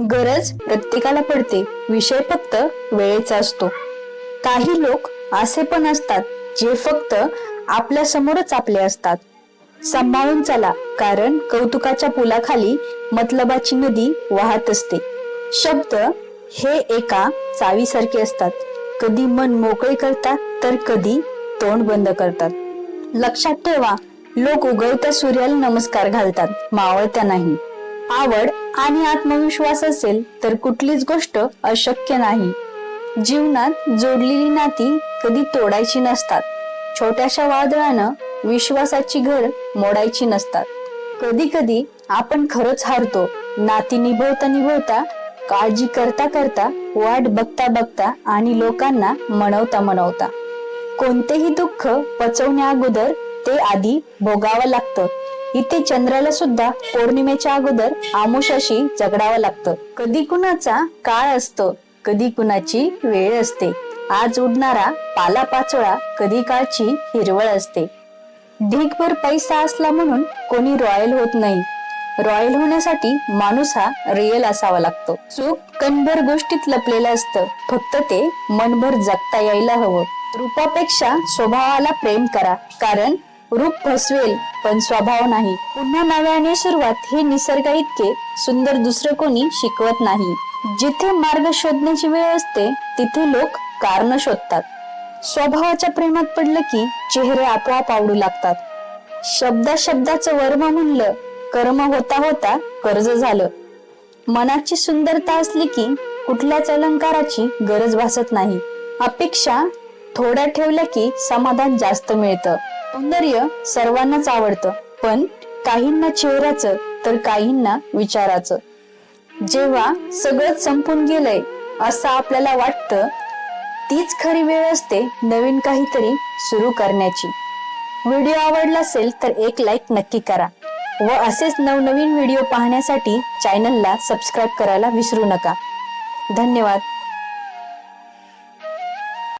गरज प्रत्येकाला पडते. विषय फक्त वेळेचा असतो. काही लोक असे पण असतात जे फक्त आपल्या समोरच आपले असतात. सांभाळून चला कारण कौतुकाच्या पुलाखाली मतलबाची नदी वाहत असते. शब्द हे एका चावीसारखे असतात. कधी मन मोकळे करतात तर कधी तोंड बंद करतात. लक्षात ठेवा लोक उगवत्या सूर्याला नमस्कार घालतात मावळत्या नाही. आवड आणि आत्मविश्वास असेल तर कुठलीच गोष्ट अशक्य नाही. जीवनात जोडलेली नाती कधी तोडायची नसतात. छोट्याशा वादळानं विश्वासाची घर मोडायची नसतात. कधी कधी आपण खरंच हारतो. नाती निभवता निभवता काळजी करता करता वाट बघता बघता आणि लोकांना मनवता मनवता. कोणतेही दुःख पचवण्या अगोदर ते आधी भोगावं लागतं. इथे चंद्राला सुद्धा पौर्णिमेच्या अगोदर आमुषाशी जगडावं लागतं. कधी कुणाचा काळ असतो कधी कुणाची वेळ असते. आज उडणारा पाला पाचोळा कधी काळची हिरवळ असते. ढीकभर पैसा असला म्हणून कोणी रॉयल होत नाही. रॉयल होण्यासाठी माणूस हा रिअल असावा लागतो. चूक कणभर गोष्टीत लपलेलं असतं. फक्त ते मनभर जगता यायला हवं. रूपापेक्षा स्वभावाला प्रेम करा. कारण रूप फसवेल पण स्वभाव नाही. पुन्हा नव्याने सुरुवात हे निसर्ग इतके सुंदर दुसरं कोणी शिकवत नाही. जिथे मार्ग शोधण्याची वेळ असते तिथे लोक कारण शोधतात. स्वभावाच्या प्रेमात पडलं की चेहरे आपोआप आवडू लागतात. शब्दा शब्दाचं वर्म म्हणलं कर्म होता होता कर्ज झालं. मनाची सुंदरता असली की कुठल्याच अलंकाराची गरज भासत नाही. अपेक्षा थोड्या ठेवल्या की समाधान जास्त मिळतं. सौंदर्य सर्वांनाच आवडतं. पण काहींना चेहऱ्याचं तर काहींना विचाराचं. जेव्हा सगळं संपून गेलंय असं आपल्याला वाटतं तीच खरी वेळ असते नवीन काहीतरी सुरू करण्याची. व्हिडिओ आवडला असेल तर एक लाईक नक्की करा. व असेच नवनवीन व्हिडिओ पाहण्यासाठी चॅनलला सबस्क्राईब करायला विसरू नका. धन्यवाद.